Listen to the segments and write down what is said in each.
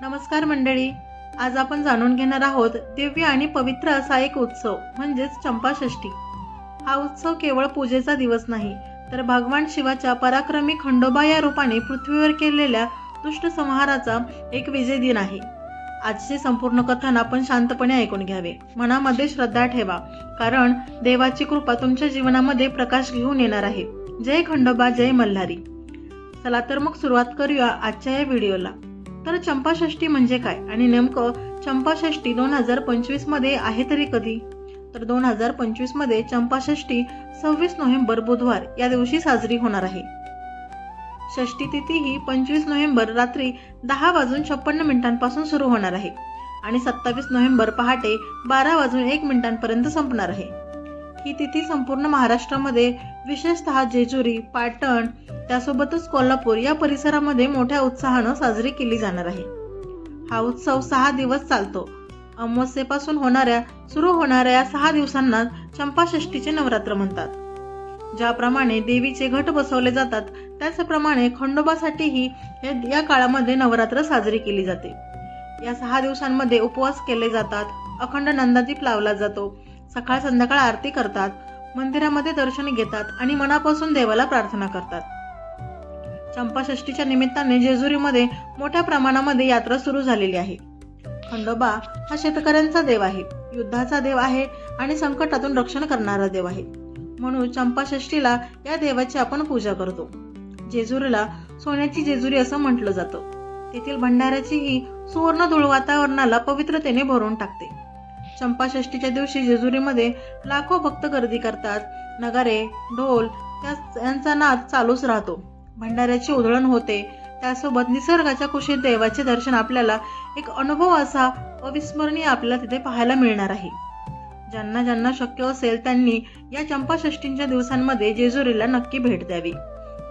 नमस्कार मंडळी. आज आपण जाणून घेणार आहोत दिव्य आणि पवित्र असा एक उत्सव म्हणजेच चंपाषष्ठी. हा उत्सव केवळ पूजेचा दिवस नाही तर भगवान शिवाच्या पराक्रमी खंडोबा या रूपाने पृथ्वीवर केलेल्या दुष्ट संहाराचा एक विजय दिन आहे. आजचे संपूर्ण कथन आपण शांतपणे ऐकून घ्यावे. मनामध्ये श्रद्धा ठेवा कारण देवाची कृपा तुमच्या जीवनामध्ये प्रकाश घेऊन येणार आहे. जय खंडोबा जय मल्हारी. चला तर मग सुरुवात करूया आजच्या या व्हिडिओला. तर चंपाषष्ठी म्हणजे काय? आणि नेमकं चंपाषष्ठी दोन हजार पंचवीसमध्ये आहे तरी कधी? तर दोन हजार पंचवीसमध्ये चंपाषष्ठी सव्वीस नोव्हेंबर बुधवार या दिवशी साजरी होणार आहे. षष्ठी तिथी ही पंचवीस नोव्हेंबर रात्री दहा वाजून छप्पन्न मिनिटांपासून सुरू होणार आहे आणि सत्तावीस नोव्हेंबर पहाटे बारा वाजून एक मिनिटांपर्यंत संपणार आहे. ही तिथी संपूर्ण महाराष्ट्रामध्ये विशेषतः जेजुरी पाटण त्यासोबतच कोल्हापूर या परिसरामध्ये मोठ्या उत्साहानं साजरी केली जाणार आहे. हा उत्सव सहा दिवस चालतो. अमावस्येपासून होणाऱ्या सुरू होणाऱ्या या सहा दिवसांना चंपाषष्ठीचे नवरात्र म्हणतात. ज्याप्रमाणे देवीचे घट बसवले जातात त्याचप्रमाणे खंडोबासाठीही हे- या काळामध्ये नवरात्र साजरी केली जाते. या सहा दिवसांमध्ये उपवास केले जातात अखंड नंदादीप लावला जातो सकाळ संध्याकाळ आरती करतात मंदिरामध्ये दर्शन घेतात आणि मनापासून देवाला प्रार्थना करतात. चंपाषष्ठीच्या निमित्ताने जेजुरीमध्ये मोठ्या प्रमाणामध्ये यात्रा सुरू झालेली आहे. खंडोबा हा शेतकऱ्यांचा देव आहे. युद्धाचा देव आहे आणि संकटातून रक्षण करणारा देव आहे. म्हणून चंपाषष्ठीला या देवाची आपण पूजा करतो. जेजुरीला सोन्याची जेजुरी असं म्हटलं जातं. तेथील भंडाऱ्याची ही सुवर्ण धूळ वातावरणाला पवित्रतेने भरून टाकते. चंपाषष्ठीच्या दिवशी जेजुरीमध्ये लाखो भक्त गर्दी करतात. नगारे ढोल त्या- यांचा नाद चालूच राहतो. भंडाऱ्याची उधळण होते. त्यासोबत निसर्गाच्या कुशीत देवाचे दर्शन आपल्याला एक अनुभव असा अविस्मरणीय आपल्याला तिथे पाहायला मिळणार आहे. ज्यांना ज्यांना शक्य असेल त्यांनी या चंपाषष्ठींच्या दिवसांमध्ये जेजुरीला नक्की भेट द्यावी.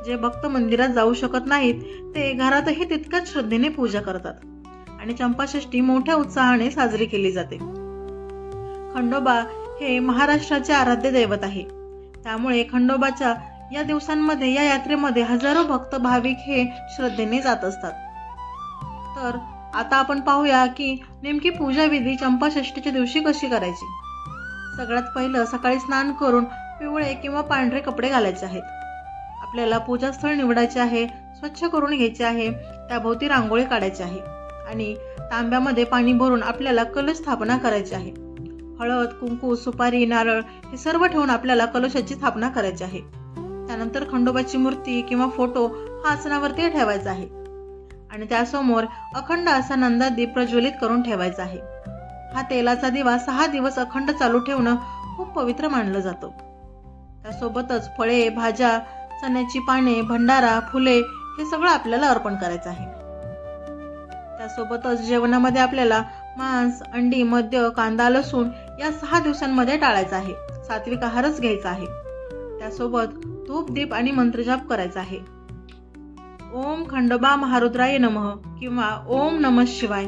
जे भक्त मंदिरात जाऊ शकत नाहीत ते घरातही तितक्याच श्रद्धेने पूजा करतात आणि चंपाषष्ठी मोठ्या उत्साहाने साजरी केली जाते. खंडोबा हे महाराष्ट्राचे आराध्य दैवत आहे. त्यामुळे खंडोबाच्या या दिवसांमध्ये या यात्रेमध्ये हजारो भक्त भाविक हे श्रद्धेने जात असतात. तर आता आपण पाहूया की नेमकी पूजा विधी चंपाषष्ठीच्या दिवशी कशी करायची? सगळ्यात पहिलं सकाळी स्नान करून पिवळे किंवा पांढरे कपडे घालायचे आहेत. आपल्याला पूजास्थळ निवडायचे आहे स्वच्छ करून घ्यायचे आहे त्याभोवती रांगोळी काढायची आहे आणि तांब्यामध्ये पाणी भरून आपल्याला कलश स्थापना करायची आहे. हळद कुंकू सुपारी नारळ हे सर्व ठेवून आपल्याला कलशाची स्थापना करायची आहे. त्यानंतर खंडोबाची मूर्ती किंवा फोटो हा आसनावरती ठेवायचा आहे. आणि त्यासमोर अखंड असा नंदादीप प्रज्वलित करून ठेवायचा आहे. हा तेलाचा दिवा सहा दिवस अखंड चालू ठेवणं खूप पवित्र मानलं जातं. त्यासोबतच फळे भाज्या चण्याची पाने भंडारा फुले हे सगळं आपल्याला अर्पण करायचं आहे. त्यासोबतच जेवणामध्ये आपल्याला मांस अंडी मद्य कांदा लसूण या सहा दिवसांमध्ये टाळायचा आहे. सात्विक आहारच घ्यायचा आहे. त्यासोबत धूप दीप आणि मंत्रजाप करायचा आहे. ओम खंडोबा महारुद्राय नमः किंवा ओम नम शिवाय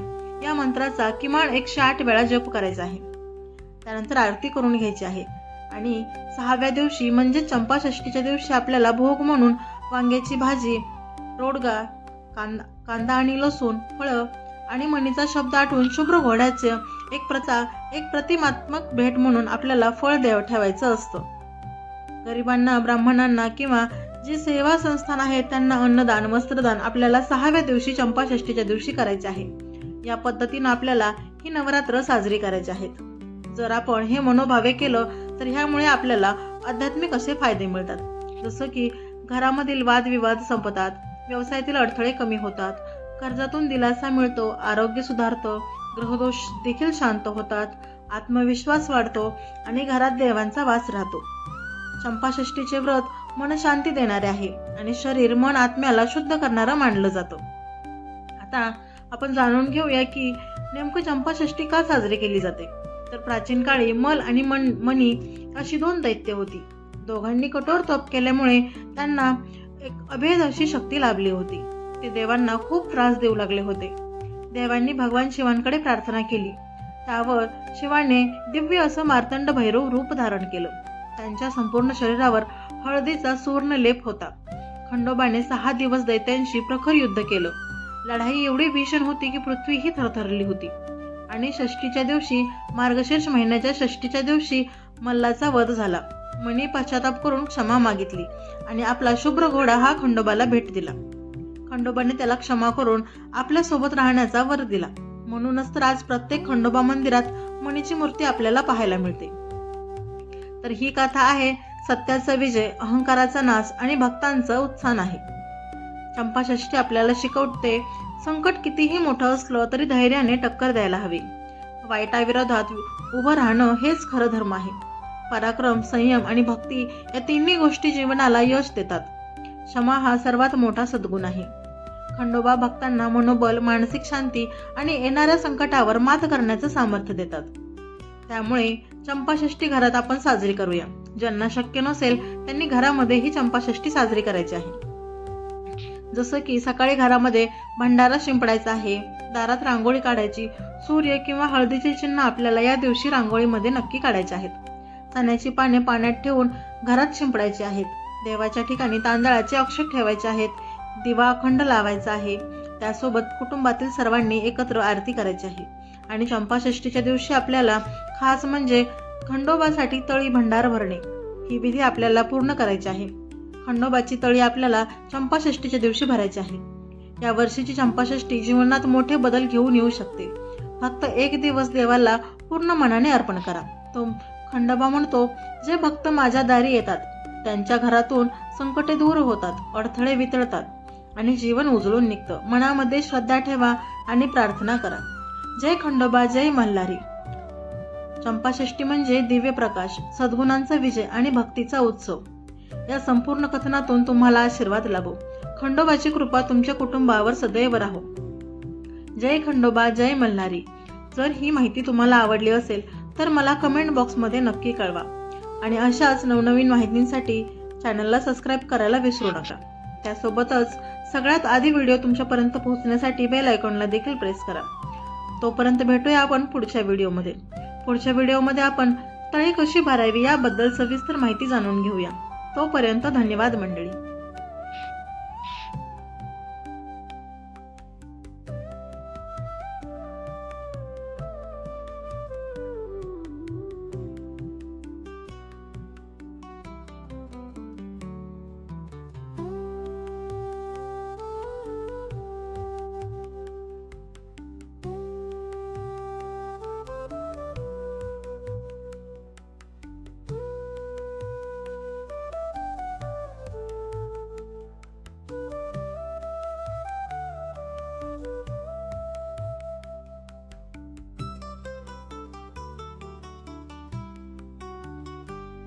या मंत्राचा किमान एकशे आठ वेळा जप करायचा आहे. त्यानंतर आरती करून घ्यायची आहे. आणि सहाव्या दिवशी म्हणजे चंपाषष्ठीच्या दिवशी आपल्याला भोग म्हणून वांग्याची भाजी रोडगा कांदा कांदा आणि लसूण फळं आणि मणीचा शब्द आठवून शुभ्र घोड्याचे एक प्रथा एक प्रतिमात्मक भेट म्हणून आपल्याला फळ देव ठेवायचं असतं. गरिबांना ब्राह्मणांना किंवा जे सेवा संस्थान आहेत त्यांना अन्नदान वस्त्रदान आपल्याला सहाव्या दिवशी चंपाषष्ठीच्या दिवशी करायचे आहे. या पद्धतीनं आपल्याला ही नवरात्र साजरी करायचे आहेत. जर आपण हे मनोभावे केलं तर ह्यामुळे आपल्याला आध्यात्मिक असे फायदे मिळतात. जसं की घरामधील वादविवाद संपतात व्यवसायातील अडथळे कमी होतात कर्जातून दिलासा मिळतो आरोग्य सुधारतं ग्रहदोष देखील शांत होतात आत्मविश्वास वाढतो आणि घरात देवांचा वास राहतो. चंपाषष्ठीचे व्रत मन शांती देणारे आहे आणि शरीर मन आत्म्याला शुद्ध करणारं मानलं जातं. आता आपण जाणून घेऊया की नेमकं चंपाषष्ठी का साजरी केली जाते? तर प्राचीन काळी मल आणि मन मनी अशी दोन दैत्य होती. दोघांनी कठोर तप केल्यामुळे त्यांना एक अभेद अशी शक्ती लाभली होती. ते देवांना खूप त्रास देऊ लागले होते. देवांनी भगवान शिवांकडे प्रार्थना केली. त्यावर शिवाने दिव्य असं मार्तंड भैरव रूप धारण केलं. त्यांच्या संपूर्ण शरीरावर हळदीचा सुवर्ण लेप होता. खंडोबाने सहा दिवस दैत्यांशी प्रखर युद्ध केलं. लढाई एवढी भीषण होती की पृथ्वी ही थरथरली होती. आणि षष्टीच्या दिवशी मार्गशीर्ष महिन्याच्या षष्टीच्या दिवशी मल्लाचा वध झाला. मणी पश्चाताप करून क्षमा मागितली आणि आपला शुभ्र घोडा हा खंडोबाला भेट दिला. खंडोबाने त्याला क्षमा करून आपल्यासोबत राहण्याचा वर दिला. म्हणूनच तर आज प्रत्येक खंडोबा मंदिरात मणीची मूर्ती आपल्याला पाहायला मिळते. तर ही कथा आहे सत्याचा विजय अहंकाराचा नाश आणि भक्तांचं उत्थान आहे चंपाषष्ठी आपल्याला शिकवते संकट कितीही मोठं असलं तरी धैर्याने टक्कर द्यायला हवी. वाईटाविरोधात उभं राहणं हेच खरं धर्म आहे. पराक्रम संयम आणि भक्ती या तिन्ही गोष्टी जीवनाला यश देतात. क्षमा हा सर्वात मोठा सद्गुण आहे. खंडोबा भक्तांना मनोबल मानसिक शांती आणि येणाऱ्या संकटावर मात करण्याचं सामर्थ्य देतात. त्यामुळे चंपाषष्ठी घरात आपण साजरी करूया. ज्यांना शक्य नसेल त्यांनी घरामध्ये ही चंपाषष्ठी साजरी करायची आहे. जसं की सकाळी घरामध्ये भंडारा शिंपडायचा आहे दारात रांगोळी काढायची सूर्य किंवा हळदीचे चिन्ह आपल्याला या दिवशी रांगोळीमध्ये नक्की काढायचे आहेत. चण्याची पाने पाण्यात ठेवून घरात शिंपडायची आहेत. देवाच्या ठिकाणी तांदळाचे अक्षर ठेवायचे आहेत. दिवा अखंड लावायचा आहे. त्यासोबत कुटुंबातील सर्वांनी एकत्र आरती करायची आहे. आणि चंपाषष्ठीच्या दिवशी आपल्याला खास म्हणजे खंडोबासाठी तळी भंडार भरणे. ही विधी आपल्याला पूर्ण करायची आहे. खंडोबाची तळी आपल्याला चंपाषष्टीच्या दिवशी भरायची आहे. या वर्षीची चंपाषष्ठी जीवनात मोठे बदल घेऊन येऊ शकते. फक्त एक दिवस देवाला पूर्ण मनाने अर्पण करा. तो खंडोबा म्हणतो जे भक्त माझ्या दारी येतात त्यांच्या घरातून संकटे दूर होतात अडथळे वितळतात आणि जीवन उजळून निघतं. मनामध्ये श्रद्धा ठेवा आणि प्रार्थना करा. जय खंडोबा जय मल्हारी. चंपाषष्ठी म्हणजे दिव्य प्रकाश सद्गुणांचा विजय आणि भक्तीचा उत्सव. या संपूर्ण कथनातून तुम्हाला आशीर्वाद लाभो. खंडोबाची कृपा तुमच्या कुटुंबावर सदैव राहो. जय खंडोबा जय मल्हारी. जर ही माहिती तुम्हाला आवडली असेल तर मला कमेंट बॉक्समध्ये नक्की कळवा. आणि अशाच नवनवीन माहितींसाठी चॅनलला सबस्क्राईब करायला विसरू नका. त्यासोबतच सगळ्यात आधी व्हिडिओ तुमच्यापर्यंत पोहोचण्यासाठी बेल आयकॉनला देखील प्रेस करा. तोपर्यंत भेटूया आपण पुढच्या व्हिडिओमध्ये पुढच्या व्हिडिओमध्ये आपण तळे कशी भरावी याबद्दल सविस्तर माहिती जाणून घेऊया. तोपर्यंत धन्यवाद मंडळी.